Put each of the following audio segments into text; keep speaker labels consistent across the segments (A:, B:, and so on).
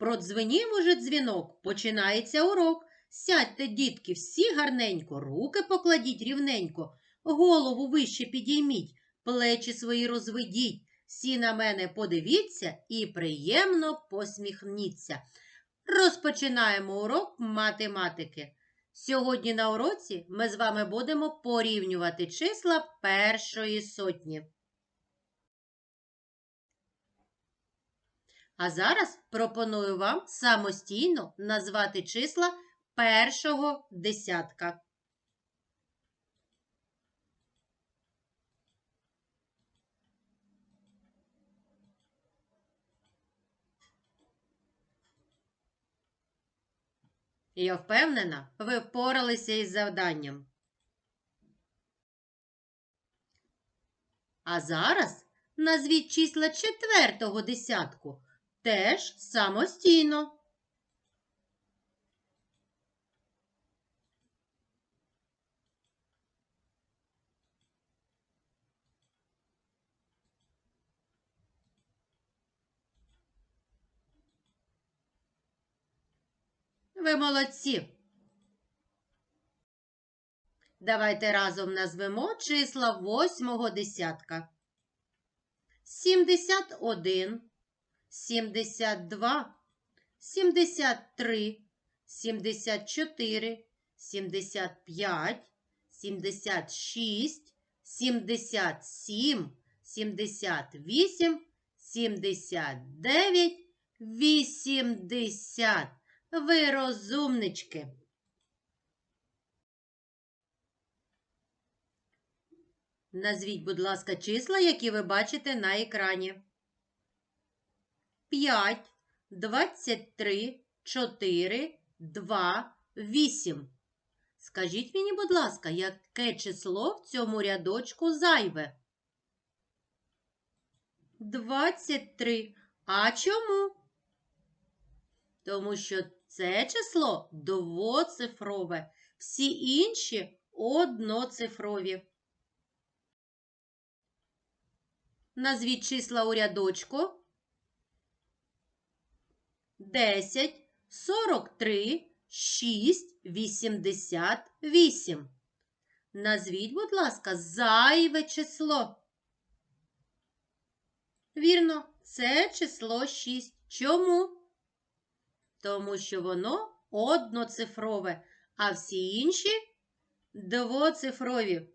A: Продзвенів уже дзвінок, починається урок. Сядьте, дітки, всі гарненько, руки покладіть рівненько, голову вище підійміть, плечі свої розведіть. Всі на мене подивіться і приємно посміхніться. Розпочинаємо урок математики. Сьогодні на уроці ми з вами будемо порівнювати числа першої сотні. А зараз пропоную вам самостійно назвати числа першого десятка. Я впевнена, ви впоралися із завданням. А зараз назвіть числа четвертого десятку теж самостійно. Ви молодці. Давайте разом назвемо числа восьмого десятка. 71, 72, 73, 74, 75, 76, 77, 78, 79, 80. Ви розумнички. Назвіть, будь ласка, числа, які ви бачите на екрані. 5, 23, 4, 2, 8. Скажіть мені, будь ласка, яке число в цьому рядочку зайве? 23. А чому? Тому що це число двоцифрове, всі інші одноцифрові. Назвіть числа у рядочку. 10, 43, 6, 88. Назвіть, будь ласка, зайве число. Вірно, це число 6. Чому? Тому що воно одноцифрове, а всі інші двоцифрові.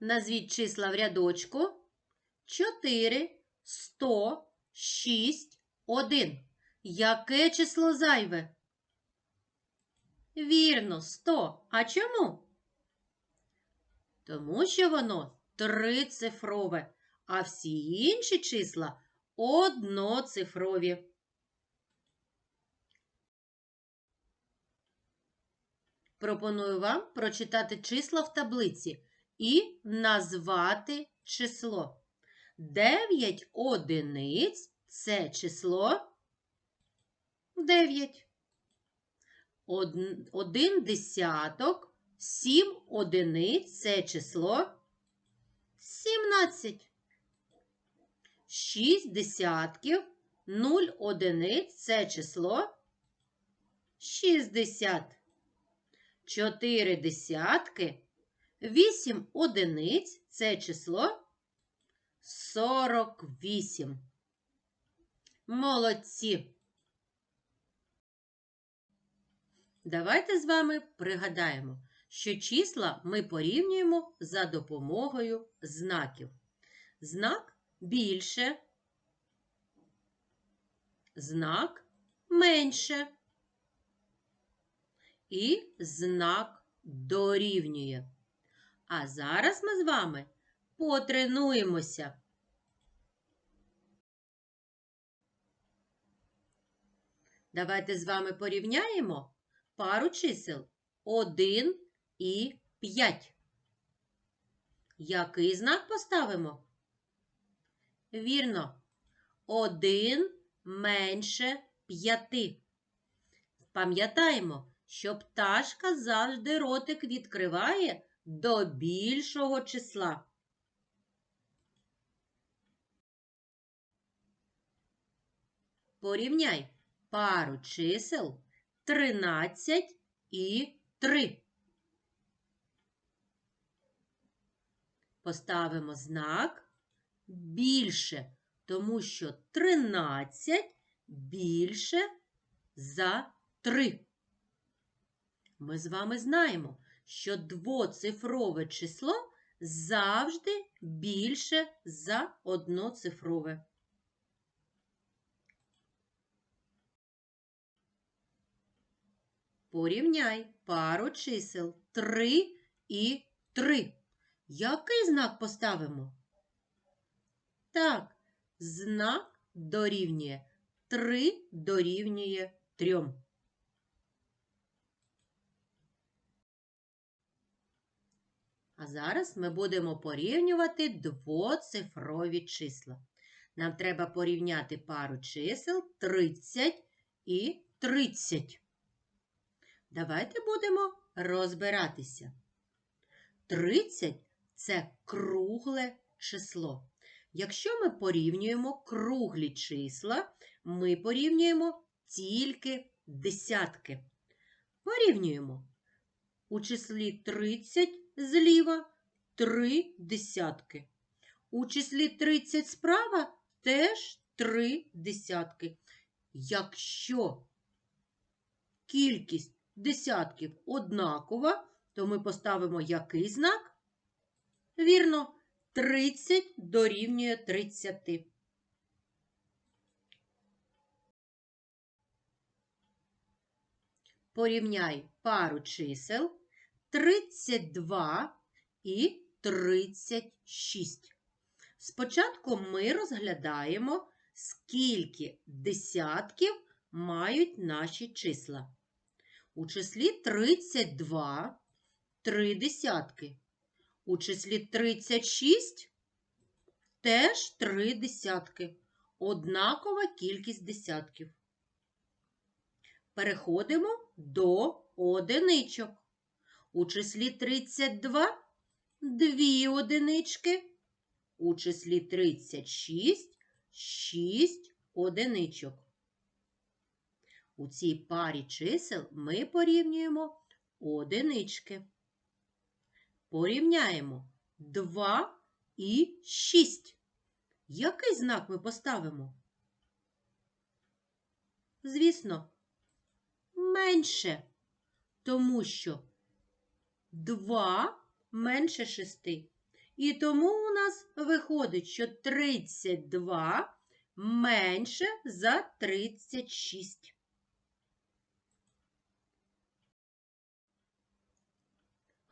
A: Назвіть числа в рядочку 4, 100, 6, 1. Яке число зайве? Вірно, 100. А чому? Тому що воно трицифрове, а всі інші числа одноцифрові. Пропоную вам прочитати числа в таблиці і назвати число. 9 одиниць це число 9. Один десяток, 7 одиниць це число 17. 6 десятків, 0 одиниць це число 60. 4 десятки, 8 одиниць це число 48. Молодці. Давайте з вами пригадаємо, що числа ми порівнюємо за допомогою знаків. Знак більше, знак менше і знак дорівнює. А зараз ми з вами потренуємося. Давайте з вами порівняємо пару чисел 1 і 5. Який знак поставимо? Вірно, 1 менше 5. Пам'ятаємо, що пташка завжди ротик відкриває до більшого числа. Порівняй пару чисел 13 і 3. Поставимо знак більше, тому що 13 більше за 3. Ми з вами знаємо, що двоцифрове число завжди більше за одноцифрове. Порівняй пару чисел 3 і 3. Який знак поставимо? Так, знак дорівнює 3 дорівнює 3. А зараз ми будемо порівнювати двоцифрові числа. Нам треба порівняти пару чисел 30 і 30. Давайте будемо розбиратися. 30 це кругле число. Якщо ми порівнюємо круглі числа, ми порівнюємо тільки десятки. Порівнюємо. У числі 30 зліва 3 десятки. У числі 30 справа теж 3 десятки. Якщо кількість десятків однакова, то ми поставимо який знак? Вірно, 30 дорівнює 30. Порівняй пару чисел 32 і 36. Спочатку ми розглядаємо, скільки десятків мають наші числа. У числі 32 три десятки. У числі 36 теж три десятки. Однакова кількість десятків. Переходимо до одиничок. У числі 32 дві одинички. У числі 36 6 одиничок. У цій парі чисел ми порівнюємо одинички. Порівняємо 2 і 6. Який знак ми поставимо? Звісно, менше, тому що 2 менше 6. І тому у нас виходить, що 32 менше за 36.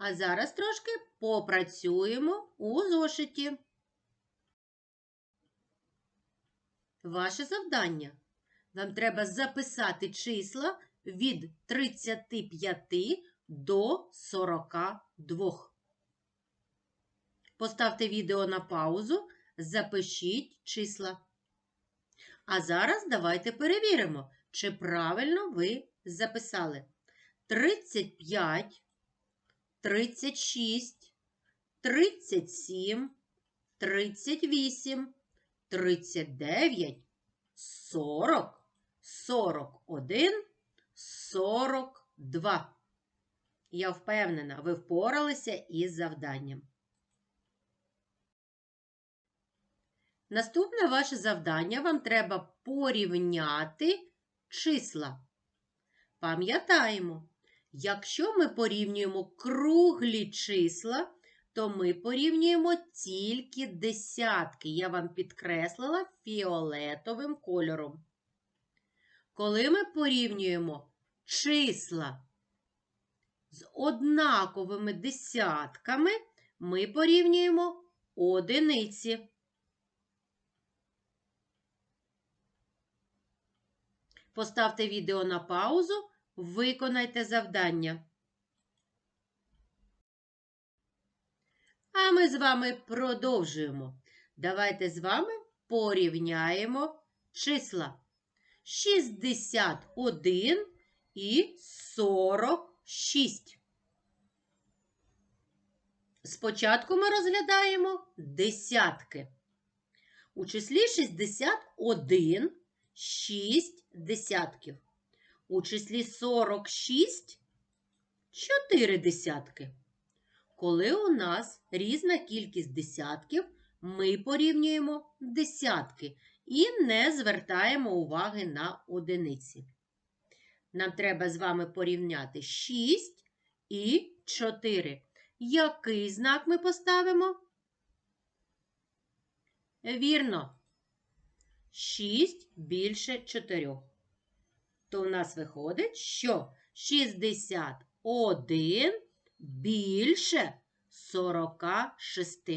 A: А зараз трошки попрацюємо у зошиті. Ваше завдання. Вам треба записати числа від 35 до 42. Поставте відео на паузу, запишіть числа. А зараз давайте перевіримо, чи правильно ви записали. 35 36, 37, 38, 39, 40, 41, 42. Я впевнена, ви впоралися із завданням. Наступне ваше завдання вам треба порівняти числа. Пам'ятаємо, Якщо ми порівнюємо круглі числа, то ми порівнюємо тільки десятки. Я вам підкреслила фіолетовим кольором. Коли ми порівнюємо числа з однаковими десятками, ми порівнюємо одиниці. Поставте відео на паузу. Виконайте завдання. А ми з вами продовжуємо. Давайте з вами порівняємо числа 61 і 46. Спочатку ми розглядаємо десятки. У числі 61 6 десятків. У числі 46 4 десятки. Коли у нас різна кількість десятків, ми порівнюємо десятки і не звертаємо уваги на одиниці. Нам треба з вами порівняти 6 і 4. Який знак ми поставимо? Вірно. 6 більше 4. То в нас виходить, що 61 більше 46.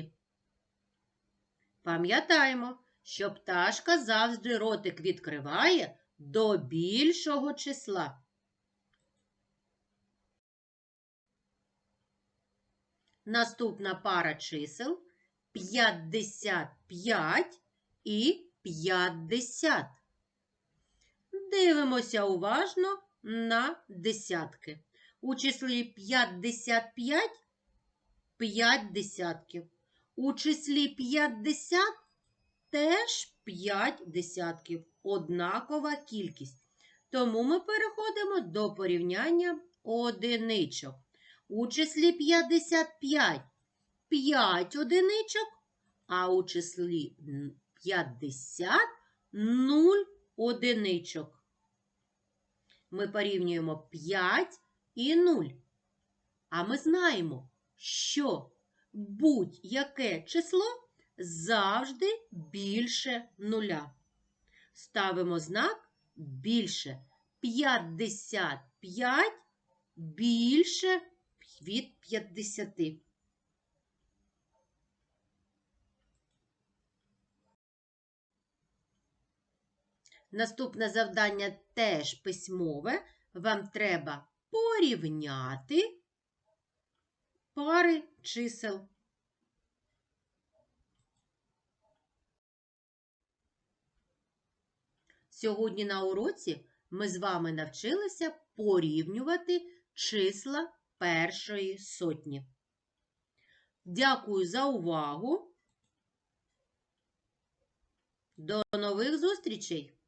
A: Пам'ятаємо, що пташка завжди ротик відкриває до більшого числа. Наступна пара чисел 55 і 50. Дивимося уважно на десятки. У числі 55 5 десятків. У числі 50 теж 5 десятків. Однакова кількість. Тому ми переходимо до порівняння одиничок. У числі 55 5 одиничок, а у числі 50 0 одиничок. Ми порівнюємо 5 і 0. А ми знаємо, що будь-яке число завжди більше нуля. Ставимо знак більше 55 більше від 50. Наступне завдання теж письмове. Вам треба порівняти пари чисел. Сьогодні на уроці ми з вами навчилися порівнювати числа першої сотні. Дякую за увагу. До нових зустрічей!